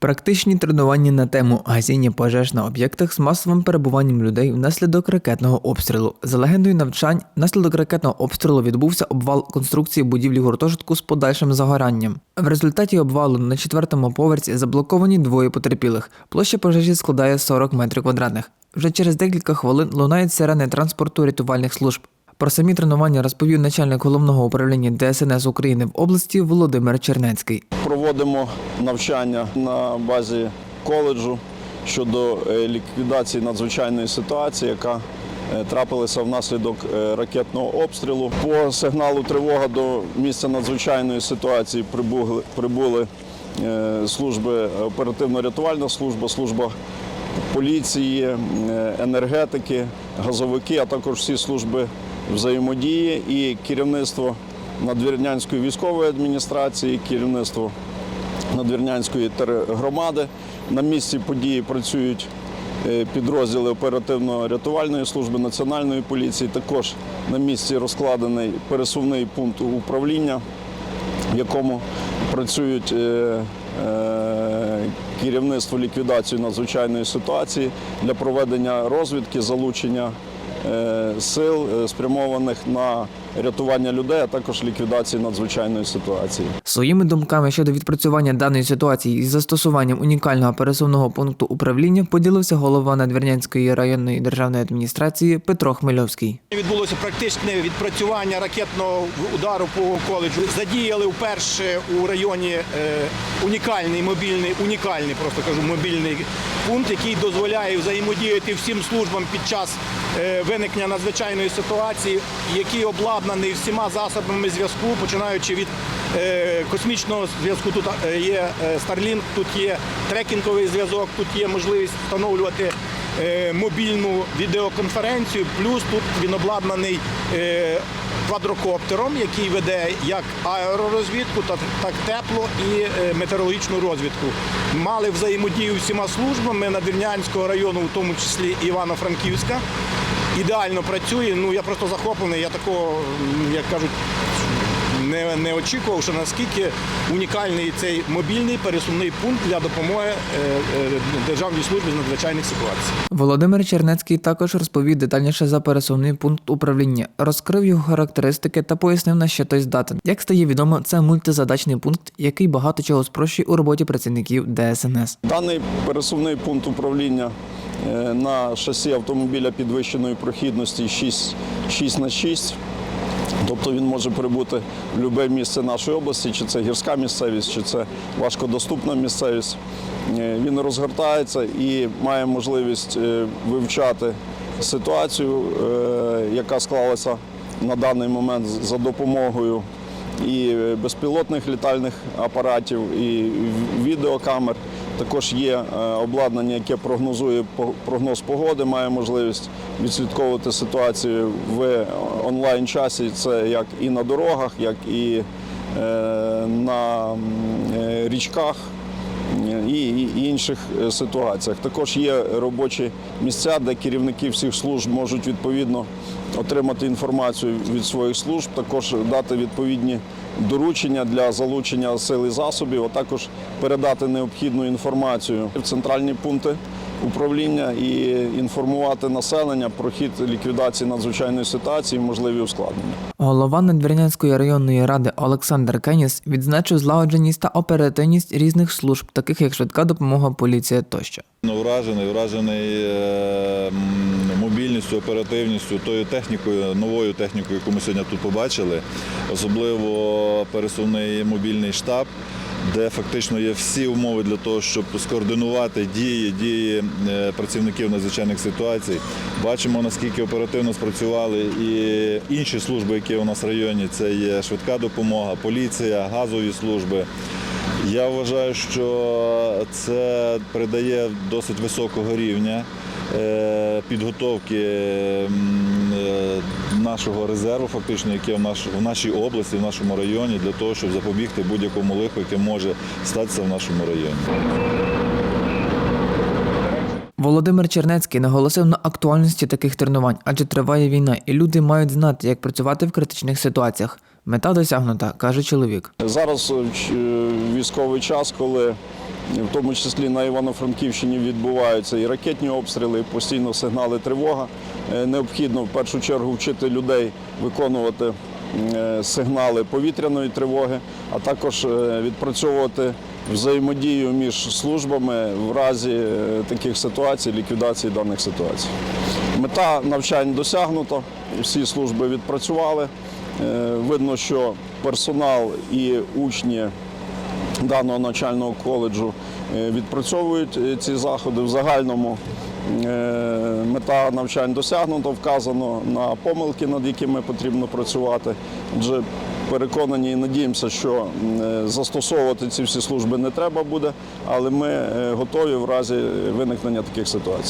Практичні тренування на тему гасіння пожеж на об'єктах з масовим перебуванням людей внаслідок ракетного обстрілу. За легендою навчань, внаслідок ракетного обстрілу відбувся обвал конструкції будівлі гуртожитку з подальшим загоранням. В результаті обвалу на четвертому поверсі заблоковані двоє потерпілих. Площа пожежі складає 40 метрів квадратних. Вже через декілька хвилин лунають сирени транспорту рятувальних служб. Про самі тренування розповів начальник головного управління ДСНС України в області Володимир Чернецький. Проводимо навчання на базі коледжу щодо е, ліквідації надзвичайної ситуації, яка е, трапилася внаслідок е, ракетного обстрілу. По сигналу тривога до місця надзвичайної ситуації прибули, прибули служби оперативно-рятувальна служба, служба поліції, енергетики, газовики, а також всі служби взаємодії і керівництво Надвірнянської військової адміністрації, керівництво Надвірнянської тергромади. На місці події працюють е, підрозділи оперативно-рятувальної служби Національної поліції. Також на місці розкладений пересувний пункт управління, в якому працюють е, е, керівництво ліквідації надзвичайної ситуації для проведення розвідки, залучення сил, е, спрямованих на рятування людей, а також ліквідації надзвичайної ситуації. Своїми думками щодо відпрацювання даної ситуації із застосуванням унікального пересувного пункту управління поділився голова Надвірнянської районної державної адміністрації Петро Хмельовський. Відбулося практичне відпрацювання ракетного удару по коледжу. Задіяли вперше у районі е, унікальний мобільний, унікальний, просто кажу, мобільний пункт, який дозволяє взаємодіяти всім службам під час е, виникнення надзвичайної ситуації, які який обладнаний всіма засобами зв'язку, починаючи від е, космічного зв'язку. Тут е, є е, Starlink, тут є трекінговий зв'язок, тут є можливість встановлювати мобільну відеоконференцію, плюс тут він обладнаний квадрокоптером, який веде як аеророзвідку, так, тепло і метеорологічну розвідку. Мали взаємодію всіма службами Надвірнянського району, в тому числі Івано-Франківська. Ідеально працює. Ну я просто захоплений. Я такого, як кажуть, не, не очікував, що наскільки унікальний цей мобільний пересувний пункт для допомоги е, е, Державній службі з надзвичайних ситуацій. Володимир Чернецький також розповів детальніше за пересувний пункт управління, розкрив його характеристики та пояснив на що той здатен. Як стає відомо, це мультизадачний пункт, який багато чого спрощує у роботі працівників ДСНС. Даний пересувний пункт управління на шасі автомобіля підвищеної прохідності 6, 6 на 6 Тобто він може прибути в будь-яке місце нашої області, чи це гірська місцевість, чи це важкодоступна місцевість. Е, Він розгортається і має можливість е, вивчати ситуацію, е, яка склалася на даний момент за допомогою і безпілотних літальних апаратів, і відеокамер. Також є е, обладнання, яке прогнозує прогноз погоди, має можливість відслідковувати ситуацію в онлайн часі. Це як і на дорогах, як і е, на е, річках і і інших е, ситуаціях. Також є робочі місця, де керівники всіх служб можуть відповідно отримати інформацію від своїх служб, також дати відповідні доручення для залучення сил і засобів, а також передати необхідну інформацію в центральні пункти управління і інформувати населення про хід ліквідації надзвичайної ситуації, і можливі ускладнення. Голова Надвірнянської районної ради Олександр Кеніс відзначив злагодженість та оперативність різних служб, таких як швидка допомога, поліція тощо. Ну, Вражений, вражений е, мобільністю, оперативністю, тою технікою, новою технікою, яку ми сьогодні тут побачили, особливо пересувний мобільний штаб, де фактично є всі умови для того, щоб скоординувати дії, дії е, працівників надзвичайних ситуацій. Бачимо, наскільки оперативно спрацювали і інші служби, які у нас в районі. Це є швидка допомога, поліція, газові служби. Я вважаю, що це придає досить високого рівня е, підготовки е, нашого резерву, фактично, який в, наш, в нашій області, в нашому районі, для того, щоб запобігти будь-якому лиху, яке може статися в нашому районі. Володимир Чернецький наголосив на актуальності таких тренувань, адже триває війна, і люди мають знати, як працювати в критичних ситуаціях. Мета досягнута, каже чоловік. Зараз е, е, військовий час, коли в тому числі на Івано-Франківщині відбуваються і ракетні обстріли, і постійно сигнали тривога. Е, Необхідно в першу чергу вчити людей виконувати е, сигнали повітряної тривоги, а також е, відпрацьовувати взаємодію між службами в разі е, таких ситуацій, ліквідації даних ситуацій. Мета навчань досягнута, всі служби відпрацювали. Е, Видно, що персонал і учні даного навчального коледжу е, відпрацьовують ці заходи в загальному. Мета навчань досягнута, вказано на помилки, над якими потрібно працювати. Отже, переконані і надіємося, що е, застосовувати ці всі служби не треба буде, але ми е, готові в разі виникнення таких ситуацій.